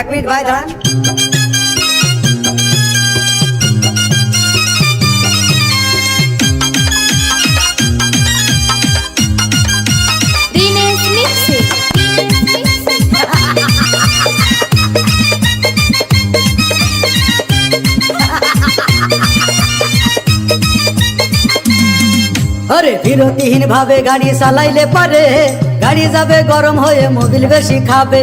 এক মিনিট ভাই দাঁড়ান। আরে বিরতিহীন ভাবে গাড়ি চালাইলে পারে। গাড়ি যাবে গরম হয়ে মোবিল বেশি খাবে।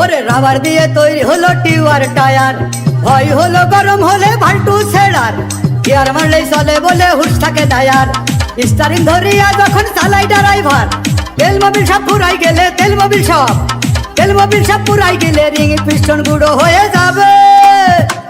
ওরে রাবার দিয়ে তৈরি হলো টিউয়ার টায়ার। ভয় হলো, গরম হলে ভাল্টু ছেড়ার। গিয়ার মারলেই চলে বলে হুশ থাকে টায়ার স্টারিং ধরিয়া যখন চালাই ড্রাইভার তেল মোবিল সব পুরাই গেলে তেল মোবিল সব। তেল মোবিল সব পুরাই গেলে রিং পিস্টন গুঁড়ো হয়ে যাবে।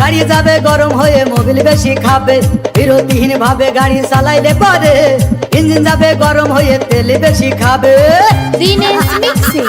গাড়ি যাবে, গরম হয়ে মোবিল বেশি খাবে। বিরতিহীন ভাবে গাড়ি চালাইলে পরে। ইঞ্জিন যাবে, গরম হয়ে তেল বেশি খাবে। মিক্সিং